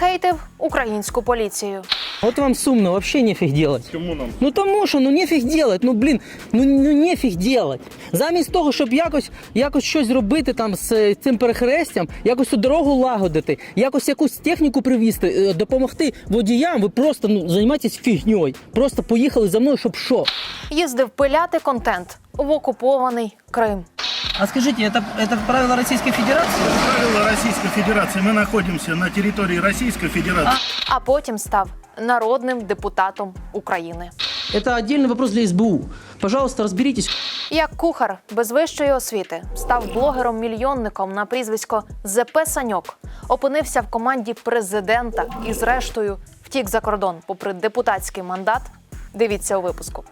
Хейтив українську поліцію. Вот вам сумно, вообще нефиг делать. Чому нам? Ну тому що ну нефіг делать, ну блін, ну, ну нефіг делать. Замість того, щоб якось, якось щось зробити там з цим перехрестям, якось цю дорогу лагодити, якось якусь техніку привізти, е, допомогти водіям, ви просто ну займаєтесь фігньою. Просто поїхали за мною, щоб що. Їздив пиляти контент в окупований Крим. А скажите, это, это правило Российской Федерации? Правила Российской Федерации. Мы находимся на территории Российской Федерации. а потім став народним депутатом України. Это отдельный вопрос для СБУ. Пожалуйста, разберитесь. Як кухар без вищої освіти став блогером-мільйонником на прізвисько ЗП Саньок, опинився в команді президента і, зрештою, втік за кордон, попри депутатський мандат. Дивіться у випуску.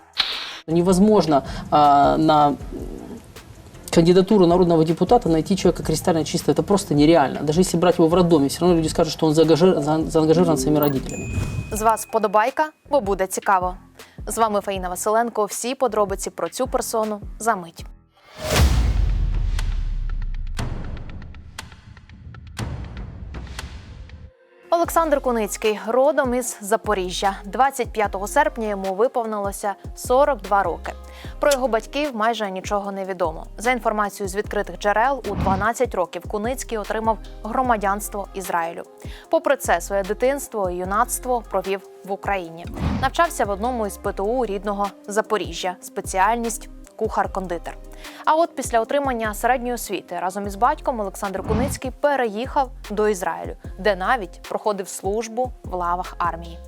Невозможно а, на кандидатуру народного депутата найти человека кристально чисто. Это просто нереально. Даже если брать его в роддоме, все равно люди скажут, что он заангажи- за- заангажирован своими родителями. З вас вподобайка, бо буде цікаво. З вами Фаїна Василенко. Всі подробиці про цю персону за мить. Олександр Куницький родом із Запоріжжя. 25 серпня йому виповнилося 42 роки. Про його батьків майже нічого не відомо. За інформацією з відкритих джерел, у 12 років Куницький отримав громадянство Ізраїлю. Попри це, своє дитинство і юнацтво провів в Україні. Навчався в одному із ПТУ рідного Запоріжжя. Спеціальність кухар-кондитер. А от після отримання середньої освіти разом із батьком Олександр Куницький переїхав до Ізраїлю, де навіть проходив службу в лавах армії.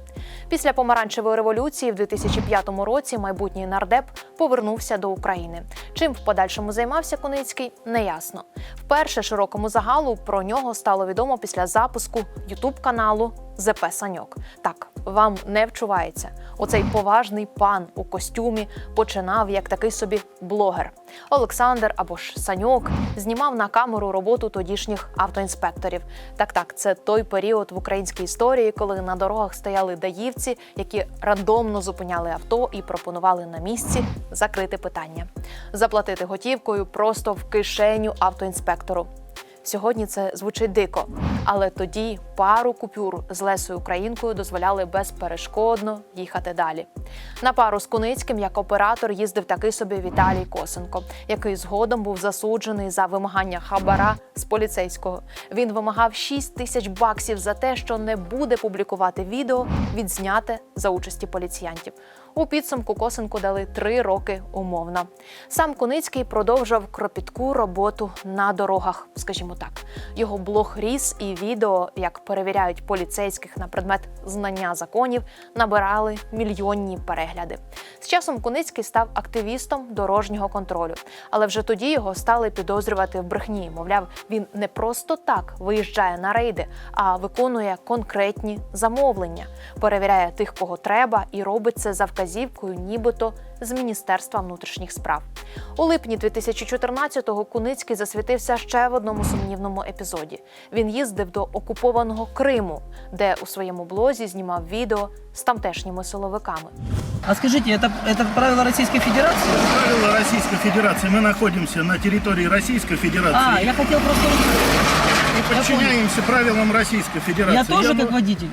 Після помаранчевої революції в 2005 році майбутній нардеп повернувся до України. Чим в подальшому займався Куницький, неясно. Вперше широкому загалу про нього стало відомо після запуску ютуб каналу ЗП Саньок. Так, вам не вчувається. Оцей поважний пан у костюмі починав як такий собі блогер. Олександр або ж Саньок знімав на камеру роботу тодішніх автоінспекторів. Так, так, це той період в українській історії, коли на дорогах стояли даївці, які рандомно зупиняли авто і пропонували на місці закрити питання, заплатити готівкою просто в кишеню автоінспектору. Сьогодні це звучить дико, але тоді пару купюр з Лесою Українкою дозволяли безперешкодно їхати далі. На пару з Куницьким як оператор їздив такий собі Віталій Косенко, який згодом був засуджений за вимагання хабара з поліцейського. Він вимагав 6 тисяч баксів за те, що не буде публікувати відео, відзняте за участі поліціянтів. У підсумку Косенку дали три роки умовно. Сам Куницький продовжував кропітку роботу на дорогах, скажімо так. Його блог ріс і відео, як перевіряють поліцейських на предмет знання законів, набирали мільйонні перегляди. З часом Куницький став активістом дорожнього контролю, але вже тоді його стали підозрювати в брехні. Мовляв, він не просто так виїжджає на рейди, а виконує конкретні замовлення, перевіряє тих, кого треба, і робить це за вказівкою, нібито з Міністерства внутрішніх справ. У липні 2014-го Куницький засвітився ще в одному сумнівному епізоді. Він їздив до окупованого Криму, де у своєму блозі знімав відео з тамтешніми силовиками. А скажите, это, это правило Российской Федерации? Правила Российской Федерации. Мы находимся на территории Российской Федерации. А, я хотел просто... И подчиняемся правилам Российской Федерации. Я тоже бы- как водитель.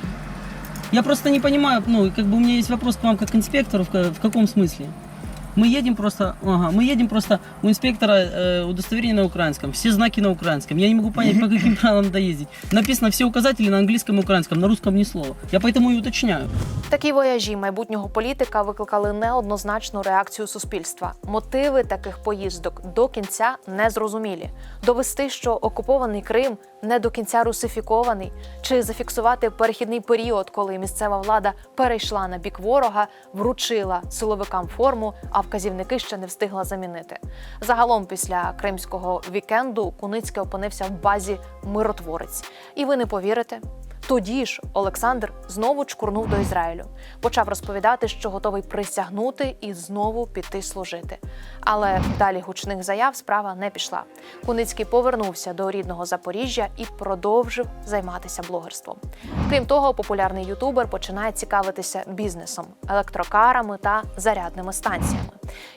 Я просто не понимаю, ну, как бы у меня есть вопрос к вам как к инспектору, в, каком смысле? Мы едем просто, ага, мы едем просто у инспектора э, удостоверение на украинском, все знаки на украинском. Я не могу понять, по каким правилам надо ездить. Написано все указатели на английском и украинском, на русском ни слова. Я поэтому и уточняю. Такі вояжі майбутнього політика викликали неоднозначну реакцію суспільства. Мотиви таких поїздок до кінця не зрозумілі. Довести, що окупований Крим не до кінця русифікований, чи зафіксувати перехідний період, коли місцева влада перейшла на бік ворога, вручила силовикам форму, а вказівники ще не встигла замінити. Загалом, після кримського вікенду Куницький опинився в базі миротворець. І ви не повірите, тоді ж Олександр знову чкурнув до Ізраїлю, почав розповідати, що готовий присягнути і знову піти служити. Але далі гучних заяв справа не пішла. Куницький повернувся до рідного Запоріжжя і продовжив займатися блогерством. Крім того, популярний ютубер починає цікавитися бізнесом, електрокарами та зарядними станціями.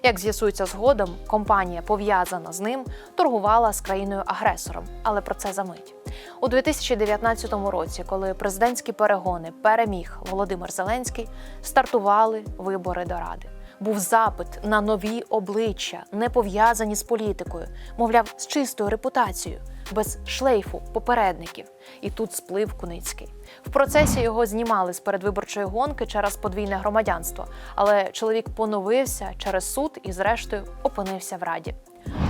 Як з'ясується згодом, компанія пов'язана з ним торгувала з країною агресором, але про це за мить. У 2019 році, коли президентські перегони переміг Володимир Зеленський, стартували вибори до ради. Був запит на нові обличчя, не пов'язані з політикою, мовляв, з чистою репутацією, без шлейфу попередників. І тут сплив Куницький. В процесі його знімали з передвиборчої гонки через подвійне громадянство, але чоловік поновився через суд і, зрештою, опинився в раді.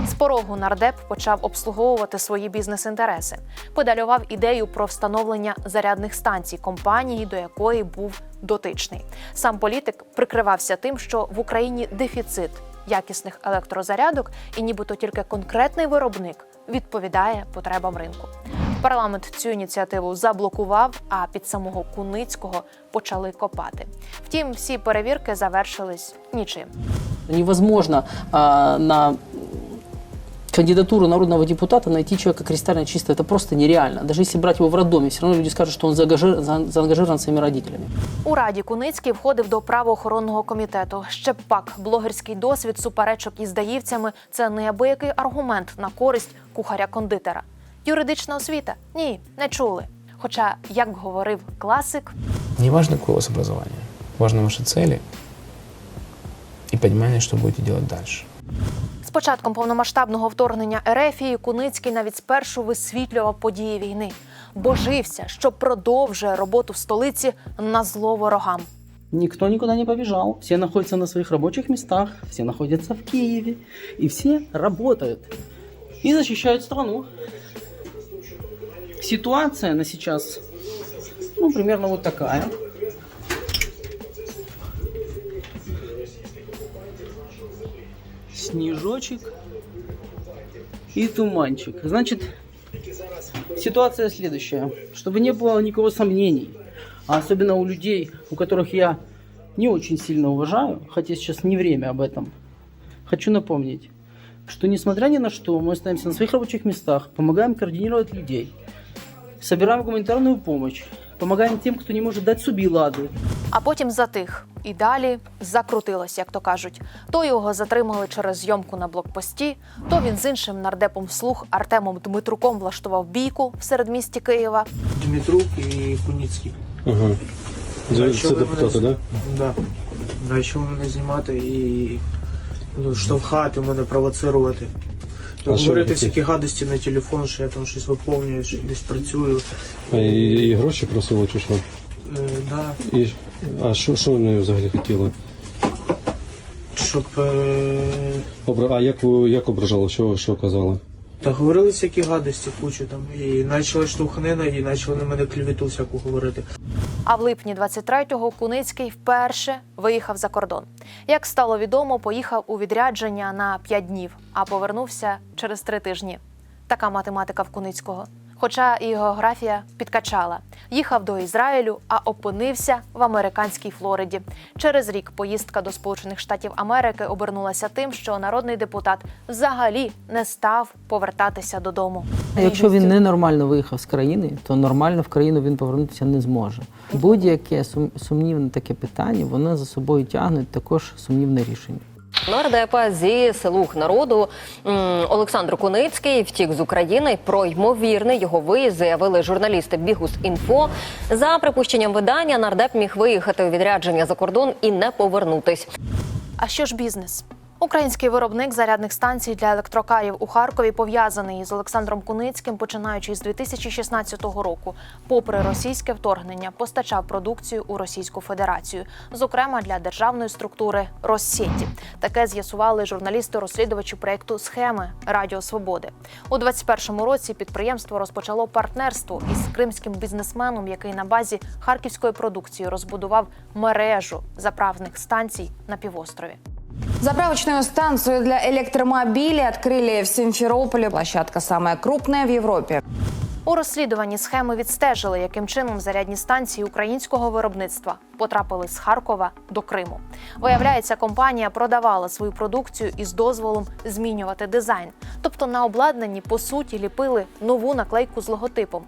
З порогу нардеп почав обслуговувати свої бізнес-інтереси, педалював ідею про встановлення зарядних станцій компанії, до якої був дотичний. Сам політик прикривався тим, що в Україні дефіцит якісних електрозарядок, і нібито тільки конкретний виробник відповідає потребам ринку. Парламент цю ініціативу заблокував, а під самого Куницького почали копати. Втім, всі перевірки завершились нічим. Невозможно а, на кандидатуру народного депутата найти человека кристально чисто. Это просто нереально. Даже если брать его в роддоме, все равно люди скажут, что он заангажи- за- заангажирован своими родителями. У раді Куницький входив до правоохоронного комітету. Ще б пак блогерський досвід суперечок із даївцями це неабиякий аргумент на користь кухаря-кондитера. Юридична освіта? Ні, не чули. Хоча, як говорив класик, Не важно, какое у вас образование. Важны ваши цели и понимание, что будете делать дальше. Початком повномасштабного вторгнення Ерефії Куницький навіть спершу висвітлював події війни, божився, що продовжує роботу в столиці на зло ворогам. Никто никуда не побежал. Все находятся на своих рабочих местах, все находятся в Киеве, и все работают и защищают страну. Ситуация на сейчас, ну, примерно вот такая. Снежочек и туманчик. Значит, ситуация следующая. Чтобы не было никакого сомнений, а особенно у людей, у которых я не очень сильно уважаю, хотя сейчас не время об этом, хочу напомнить, что несмотря ни на что, мы остаемся на своих рабочих местах, помогаем координировать людей, собираем гуманитарную помощь, помогаем тем, кто не может дать суби ладу, А потім затих і далі закрутилось, як то кажуть. То його затримали через зйомку на блокпості, то він з іншим нардепом вслух Артемом Дмитруком влаштував бійку в середмісті Києва. Дмитрук і Куніцький. Ага. Це, Почали це депутати, мене- да? Да. Почали мене знімати і ну, штовхати мене, провоцирувати. А Говорити всякі гадості на телефон, що я там щось виповнюю, що десь працюю. А і, і гроші просили чи що? Е, да. І, а що, що вони взагалі хотіли? Щоб е, Обра... А як ви як ображали? Що, що казали? та говорили всякі гадості, кучу там. І почали штовхнина, і почали на мене клевету всяку говорити. А в липні 23-го Куницький вперше виїхав за кордон. Як стало відомо, поїхав у відрядження на 5 днів, а повернувся через три тижні. Така математика в Куницького. Хоча і географія підкачала. Їхав до Ізраїлю, а опинився в американській Флориді. Через рік поїздка до Сполучених Штатів Америки обернулася тим, що народний депутат взагалі не став повертатися додому. Якщо він ненормально виїхав з країни, то нормально в країну він повернутися не зможе. Будь-яке сум- сумнівне таке питання, воно за собою тягне також сумнівне рішення. Нардепа зі слуг народу Олександр Куницький втік з України. Про ймовірний його виїзд заявили журналісти Бігус Інфо. За припущенням видання, нардеп міг виїхати у відрядження за кордон і не повернутись. А що ж бізнес? Український виробник зарядних станцій для електрокарів у Харкові пов'язаний із Олександром Куницьким, починаючи з 2016 року. Попри російське вторгнення, постачав продукцію у Російську Федерацію, зокрема для державної структури Россеті. Таке з'ясували журналісти-розслідувачі проєкту Схеми Радіо Свободи. У 2021 році підприємство розпочало партнерство із кримським бізнесменом, який на базі харківської продукції розбудував мережу заправних станцій на півострові. Заправочную станцию для электромобилей открыли в Симферополе. Площадка самая крупная в Европе. У розслідуванні схеми відстежили, яким чином зарядні станції українського виробництва потрапили з Харкова до Криму. Виявляється, компанія продавала свою продукцію із дозволом змінювати дизайн, тобто на обладнанні по суті ліпили нову наклейку з логотипом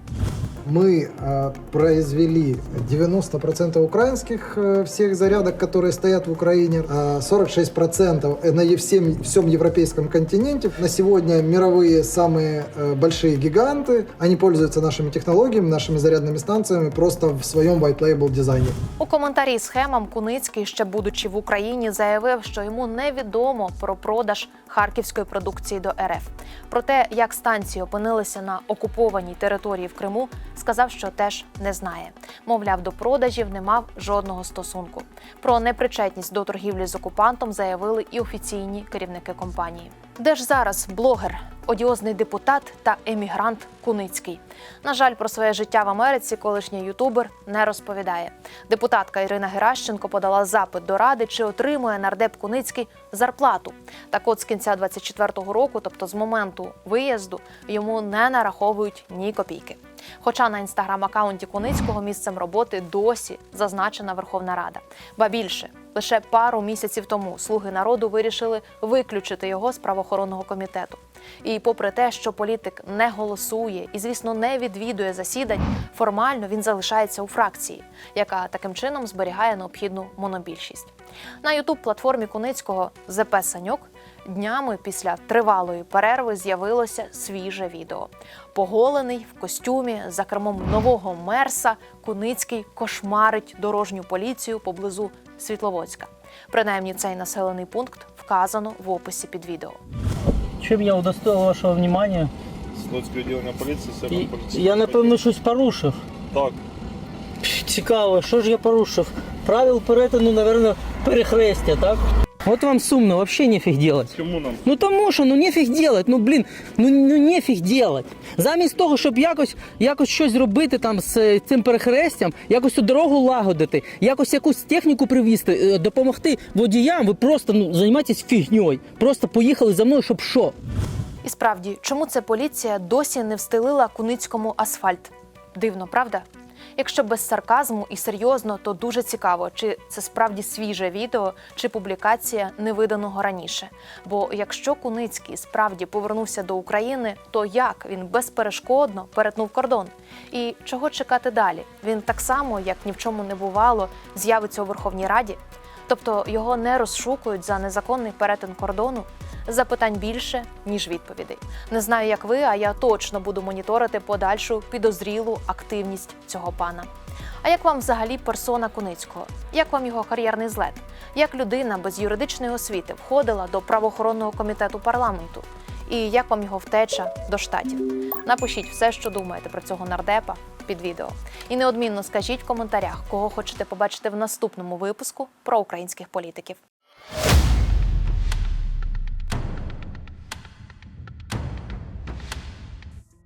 Мы э, произвели 90% украинских э, всех зарядок, которые стоят в Украине, э, 46% на е- всем, всем европейском континенте. На сегодня мировые самые э, большие гиганты, они пользуются нашими технологиями, нашими зарядными станциями просто в своем white label дизайне. У коментарі схемам Куницький, ще будучи в Україні, заявив, що йому невідомо про продаж харківської продукції до РФ. Про те, як станції опинилися на окупованій території в Криму, сказав, що теж не знає. Мовляв, до продажів не мав жодного стосунку. Про непричетність до торгівлі з окупантом заявили і офіційні керівники компанії. Де ж зараз блогер, одіозний депутат та емігрант Куницький? На жаль, про своє життя в Америці колишній ютубер не розповідає. Депутатка Ірина Геращенко подала запит до ради, чи отримує нардеп Куницький зарплату. Так от з кінця 24-го року, тобто з моменту виїзду, йому не нараховують ні копійки. Хоча на інстаграм-акаунті Куницького місцем роботи досі зазначена Верховна Рада. Ба більше лише пару місяців тому слуги народу вирішили виключити його з правоохоронного комітету. І попри те, що політик не голосує і, звісно, не відвідує засідань, формально він залишається у фракції, яка таким чином зберігає необхідну монобільшість. На ютуб платформі Куницького ЗП Саньок днями після тривалої перерви з'явилося свіже відео. Поголений в костюмі за кермом нового мерса Куницький кошмарить дорожню поліцію поблизу Світловодська. Принаймні, цей населений пункт вказано в описі під відео. Чим я удостоїв вашого внимання? Слуцьке відділення поліції, себе поліції. Я напевно щось порушив. Так. Цікаво, що ж я порушив? Правил перетину, напевно, перехрестя, так? От вам сумно, вообще нефіг делать. Чому нам? Ну тому що ну нефіг делать, ну блін, ну, ну нефіг делать. Замість того, щоб якось, якось щось зробити там з е, цим перехрестям, якось цю дорогу лагодити, якось якусь техніку привізти, е, допомогти водіям, ви просто ну, займаєтесь фігньою. Просто поїхали за мною, щоб що? І справді, чому це поліція досі не встелила Куницькому асфальт? Дивно, правда? Якщо без сарказму і серйозно, то дуже цікаво, чи це справді свіже відео, чи публікація невиданого раніше. Бо якщо Куницький справді повернувся до України, то як він безперешкодно перетнув кордон? І чого чекати далі? Він так само, як ні в чому не бувало, з'явиться у Верховній Раді. Тобто його не розшукують за незаконний перетин кордону. Запитань більше, ніж відповідей. Не знаю, як ви, а я точно буду моніторити подальшу підозрілу активність цього пана. А як вам взагалі персона Куницького? Як вам його кар'єрний злет? Як людина без юридичної освіти входила до правоохоронного комітету парламенту? І як вам його втеча до штатів? Напишіть все, що думаєте про цього нардепа під відео. І неодмінно скажіть в коментарях, кого хочете побачити в наступному випуску про українських політиків.